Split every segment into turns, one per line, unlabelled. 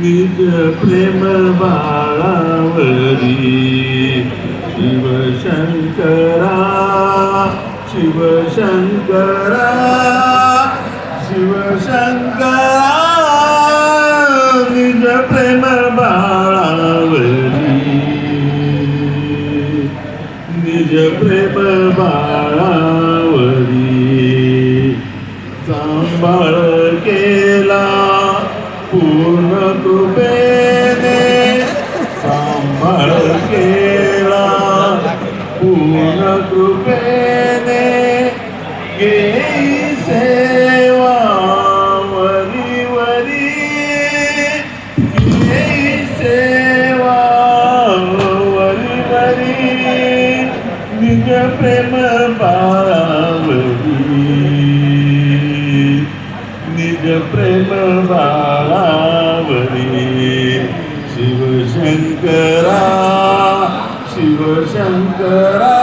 निज प्रेम बाळावरी शिवशंकरा शिवशंकरा शिवशंकरा निज प्रेम बाळावरी निज प्रेम बाळावरी सांभाळ केला പൂർണ്ണതുപേനെ നമ്മൾ കേള പൂർണ്ണതുപേനെ ഗേ निज प्रेम बाळावरी शिवशंकरा शिवशंकरा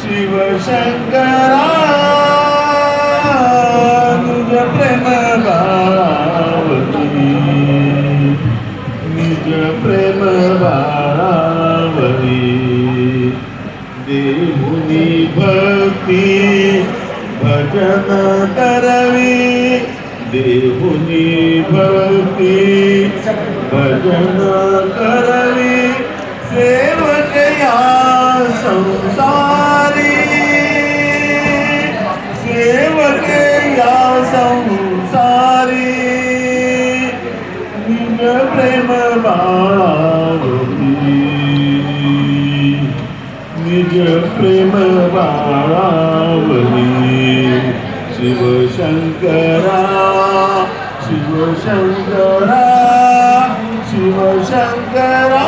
शिवशंकरा निज प्रेम बाळावरी निज प्रेम बाळावरी देहुनी भक्ती भजन करवी देहुनी भक्ती, भजन करवी, सेवक या संसारी। सेवक या संसारी निज प्रेम बाळावरी निज प्रेम बाळावली शिवशंकरा शिवशंकरा शिवशंकरा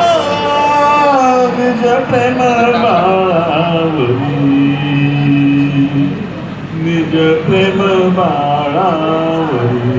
निज प्रेम निज प्रेम बाळावली